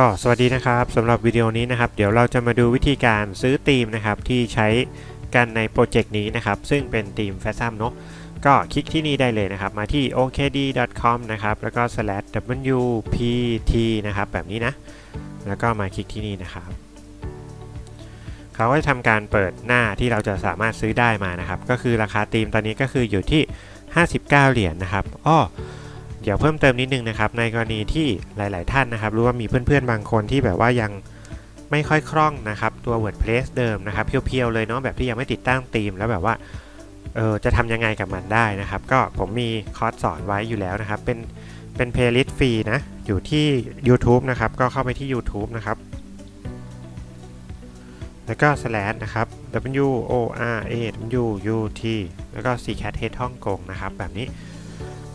ก็สวัสดีนะครับสำหรับวิดีโอนี้นะครับ เดี๋ยวเราจะมาดูวิธีการซื้อธีมนะครับที่ใช้กันในโปรเจกต์นี้นะครับ ซึ่งเป็นธีมแฟชั่นเนาะก็คลิกที่นี่ได้เลยนะครับ มาที่ okd.com นะครับ แล้วก็ slash wpt นะครับ แบบนี้นะ แล้วก็มาคลิกที่นี่นะครับ เขาก็จะทำการเปิดหน้าที่เราจะสามารถซื้อได้มานะครับ ก็คือราคาธีมตอนนี้ก็คืออยู่ที่ 59 เหรียญนะครับอ้อ เดี๋ยวเพิ่มเติมนิดนึงนะครับ ในกรณีที่หลาย ๆ ท่านนะครับ รู้ว่ามีเพื่อน ๆ บางคนที่แบบว่ายังไม่ค่อยคล่องนะครับ ตัว WordPress เดิมนะครับ เพียว ๆ เลยเนาะแบบที่ยังไม่ติดตั้งธีม แล้วแบบว่าเออจะทำยังไงกับมันได้นะครับ ก็ผมมีคอร์สสอนไว้อยู่แล้วนะครับ เป็นเป็นเพลย์ลิสต์ฟรีนะ อยู่ที่ YouTube นะครับ ก็เข้าไปที่ YouTube นะครับ แล้วก็ slash นะครับ w o r a w u t แล้วก็ c cat head ฮ่องกงนะครับ แบบนี้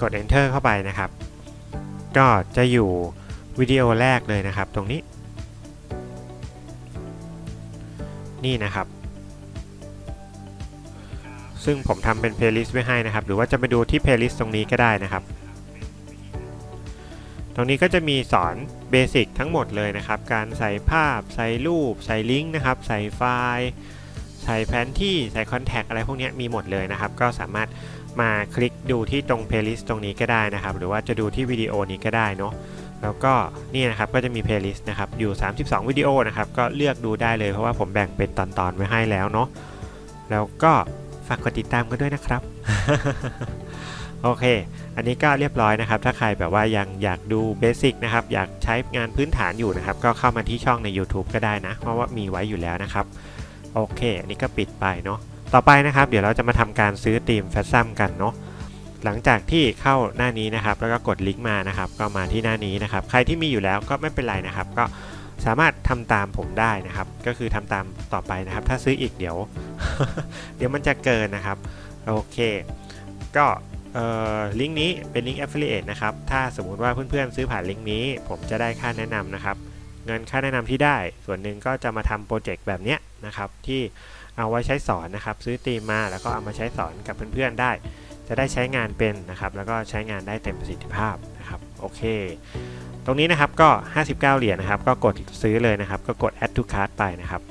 กด enter เข้าไปนะครับ ก็จะอยู่วิดีโอแรกเลยนะครับ ตรงนี้ นี่นะครับ ซึ่งผมทำเป็น playlist ไว้ให้นะครับ หรือว่าจะไปดูที่ playlist ตรงนี้ก็ได้นะครับ ตรงนี้ก็จะมีสอนเบสิกทั้งหมดเลยนะครับ การใส่ภาพ ใส่รูป ใส่ลิงก์นะครับ ใส่ไฟล์ ใส่แผนที่ ใส่คอนแทคอะไรพวกนี้มีหมดเลยนะครับ ก็สามารถ มาคลิกดูที่ตรง playlist ตรงนี้ก็ได้นะครับ หรือว่าจะดูที่วิดีโอนี้ก็ได้เนาะแล้วก็นี่นะครับก็จะมี playlist นะครับอยู่ 32 วิดีโอนะครับก็เลือกดูได้เลยเพราะว่าผมแบ่งเป็นตอนๆไว้ให้แล้วเนาะแล้วก็ฝากกดติดตามกันด้วยนะครับ โอเค อันนี้ก็เรียบร้อยนะครับ ถ้าใครแบบว่ายังอยากดูเบสิกนะครับ อยากใช้งานพื้นฐานอยู่นะครับ ก็เข้ามาที่ช่องใน YouTube ก็ได้นะ เพราะว่ามีไว้อยู่แล้วนะครับ โอเค อันนี้ก็ปิดไปเนาะ ต่อไปนะครับ เดี๋ยวเราจะมาทำการซื้อธีมแฟชั่นกันเนาะหลังจากที่เข้าหน้านี้นะครับ แล้วก็กดลิงก์มานะครับ ก็มาที่หน้านี้นะครับ ใครที่มีอยู่แล้วก็ไม่เป็นไรนะครับ ก็สามารถทำตามผมได้นะครับ ก็คือทำตามต่อไปนะครับ ถ้าซื้ออีกเดี๋ยว เดี๋ยวมันจะเกินนะครับ โอเค ก็ลิงก์นี้เป็นลิงก์ affiliate นะครับ ถ้าสมมุติว่าเพื่อนๆซื้อผ่านลิงก์นี้ ผมจะได้ค่าแนะนำนะครับ เงินค่าแนะนำที่ได้ ส่วนหนึ่งก็จะมาทำโปรเจกต์แบบเนี้ยนะครับ ที่ เอาไว้ใช้สอนนะครับ ซื้อธีมมาแล้วก็เอามาใช้สอนกับเพื่อนๆได้ จะได้ใช้งานเป็นนะครับ แล้วก็ใช้งานได้เต็มประสิทธิภาพนะครับโอเค ตรงนี้นะครับก็ 59 เหรียญนะครับ ก็กดซื้อเลยนะครับ ก็กด add to cart ไปนะครับ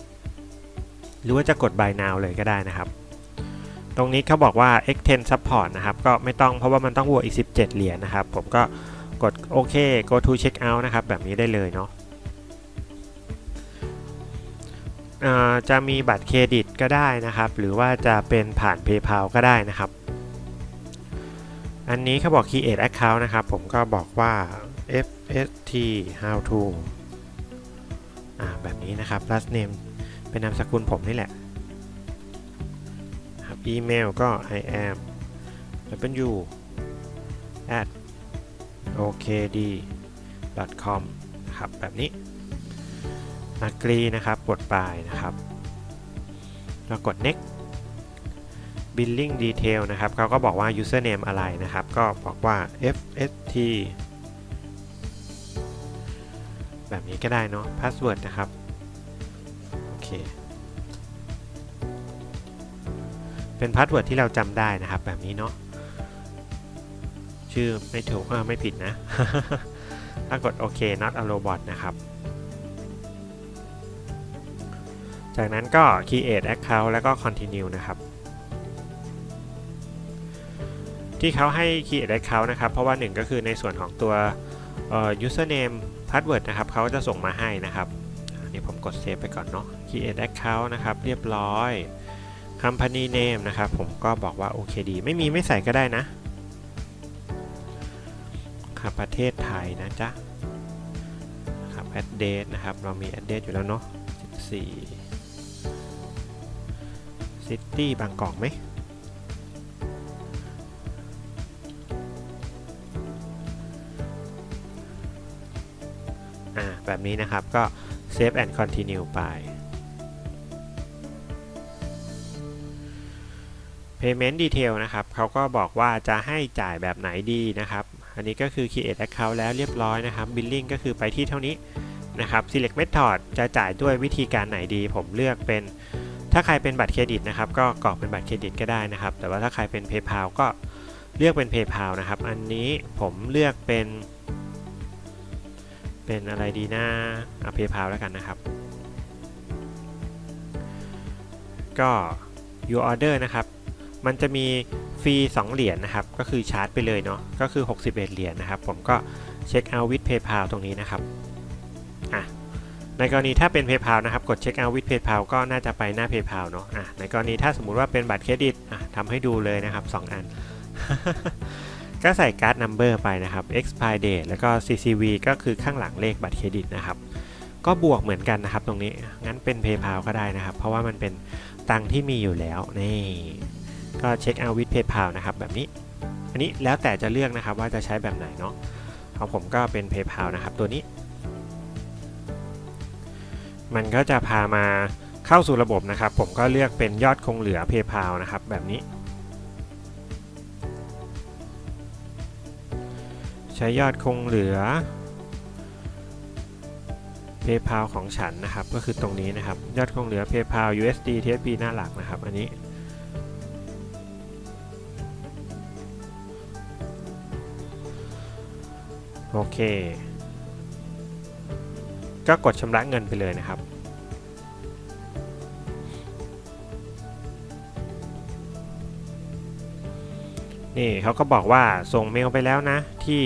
หรือว่าจะกด buy now เลยก็ได้นะครับตรงนี้เขาบอกว่า extend support นะครับ ก็ไม่ต้องเพราะว่ามันต้องบวอีก 17 เหรียญนะครับ ผมก็กดโอเค go to check out นะครับ แบบนี้ได้เลยเนาะ จะมีบัตรเครดิตก็ได้นะครับ หรือว่าจะเป็นผ่าน PayPal ก็ได้นะครับ อันนี้เขาบอก create account นะครับ ผมก็บอกว่า fst how to แบบนี้นะครับ last name เป็นนามสกุลผมนี่แหละครับอีเมลก็ i am w at okd com ครับแบบนี้ agree นะครับกดไปนะครับแล้วกด next billing detail นะครับเขาก็บอกว่า username อะไรนะครับ ก็บอกว่า fst แบบนี้ก็ได้เนาะ password นะครับ โอเค เป็นพาสเวิร์ดที่เราจำได้นะครับ แบบนี้เนาะ ชื่อไม่ถูกไม่ผิดนะ ถ้ากดโอเค not a robot นะครับ จากนั้นก็ create account แล้วก็ continue นะครับ ที่เขาให้ create account นะครับ เพราะว่าหนึ่งก็คือในส่วนของตัว username password นะครับ เขาจะส่งมาให้นะครับนนี้ผมกด save ไปก่อนเนาะ create account นะครับ เรียบร้อย company name นะครับ ผมก็บอกว่าโอเคดี ไม่มีไม่ใส่ก็ได้นะครับประเทศไทยนะจ๊ะครับ address นะครับ เรามี address อยู่แล้วเนาะ14 City บางกอกไหมอ่าแบบนี้นะครับก็ save and continue ไป payment detail นะครับเขาก็บอกว่าจะให้จ่ายแบบไหนดีนะครับ อันนี้ก็คือ create account แล้วเรียบร้อยนะครับ billing ก็คือไปที่เท่านี้นะครับ select method จะจ่ายด้วยวิธีการไหนดี ผมเลือกเป็น ถ้าใครเป็นบัตรเครดิตนะครับก็กรอกเป็นบัตรเครดิตก็ได้นะครับ แต่ว่าถ้าใครเป็น PayPal ก็เลือกเป็น PayPal นะครับ อันนี้ผมเลือกเป็น เป็นอะไรดีนะเอาเพย์พาแล้วกันนะครับ ก็ your order นะครับ มันจะมีฟรี 2 เหรียญนะครับ ก็คือชาร์จไปเลยเนาะ ก็คือ 61 เหรียญนะครับ ผมก็เช็คเอาท์วิด PayPal ตรงนี้นะครับ ในกรณีถ้าเป็น PayPal นะครับ กดเช็คเอาท์วิด PayPal ก็น่าจะไปหน้า PayPal เนาะอะในกรณีถ้าสมมุติว่าเป็นบัตรเครดิตอะทำให้ดูเลยนะครับ 2 อัน ก็ใส่การ์ดนัมเบอร์ไปนะครับ expire date แล้วก็ CCV ก็คือข้างหลังเลขบัตรเครดิตนะครับ ก็บวกเหมือนกันนะครับตรงนี้ งั้นเป็น PayPal ก็ได้นะครับ เพราะว่ามันเป็นตังที่มีอยู่แล้วนี่ก็เช็คเอาท์วิดเพย์พานะครับแบบนี้ อันนี้แล้วแต่จะเลือกนะครับว่าจะใช้แบบไหนเนาะของผมก็เป็น PayPal นะครับตัวนี้ มันก็จะพามาเข้าสู่ระบบนะครับ ผมก็เลือกเป็นยอดคงเหลือ PayPal นะครับ แบบนี้ ใช้ยอดคงเหลือ PayPal ของฉันนะครับ ก็คือตรงนี้นะครับ ยอดคงเหลือ PayPal USD TSP หน้าหลักนะครับ อันนี้โอเค ก็กดชำระเงินไปเลยนะครับนี่เขาก็บอกว่าส่งเมลไปแล้วนะ ที่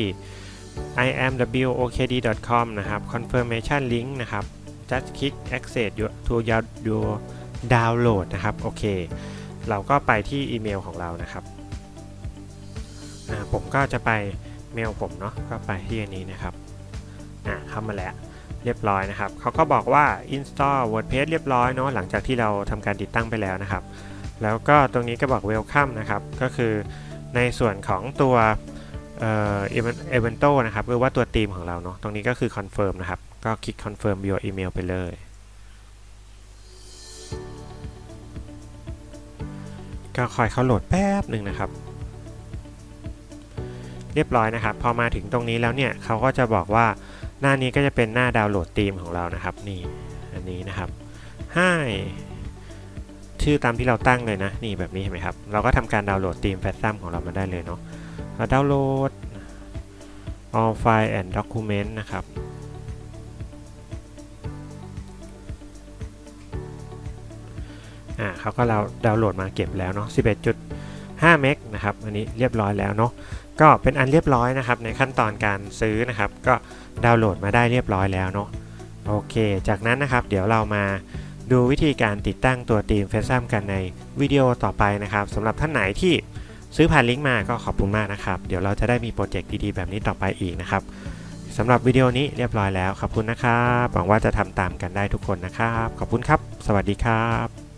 imwokd.com นะครับ confirmation link นะครับ just click access to your, download นะครับ โอเค เราก็ไปที่อีเมลของเรานะครับผมก็จะไปเมลผมเนาะก็ไปที่อันนี้นะครับอ่าเข้ามาแล้ว เรียบร้อยนะครับเขาก็บอกว่า install WordPress เรียบร้อยเนาะหลังจากที่เราทำการติดตั้งไปแล้วนะครับ แล้วก็ตรงนี้ก็บอก welcome นะครับก็คือในส่วนของตัวเอ่อ evento นะครับหรือว่าตัวธีมของเราเนาะตรงนี้ก็คือ confirm นะครับ ก็คลิก confirm your email ไปเลย ก็คอยเขาโหลดแป๊บหนึ่งนะครับ เรียบร้อยนะครับ พอมาถึงตรงนี้แล้วเนี่ยเขาก็จะบอกว่า หน้านี้ก็จะเป็นหน้าดาวน์โหลดธีมของเรานะครับนี่อันนี้นะครับให้ชื่อตามที่เราตั้งเลยนะนี่แบบนี้เห็นไหมครับเราก็ทำการดาวน์โหลดธีมแฟซซัมของเรามาได้เลยเนาะเราดาวน์โหลด all file and document นะครับอ่าเขาก็เราดาวน์โหลดมาเก็บแล้วเนาะ 5เมกนะครับอันนี้เรียบร้อยแล้วเนาะก็เป็นอันเรียบร้อยนะครับในขั้นตอนการซื้อนะครับ ก็ดาวน์โหลดมาได้เรียบร้อยแล้วเนาะโอเค จากนั้นนะครับเดี๋ยวเรามาดูวิธีการติดตั้งตัวธีมเฟซซัมกันในวิดีโอต่อไปนะครับสำหรับท่านไหนที่ซื้อผ่านลิงก์มาก็ขอบคุณมากนะครับ เดี๋ยวเราจะได้มีโปรเจกต์ดีๆแบบนี้ต่อไปอีกนะครับสำหรับวิดีโอนี้เรียบร้อยแล้วขอบคุณนะครับหวังว่าจะทำตามกันได้ทุกคนนะครับ ขอบคุณครับ สวัสดีครับ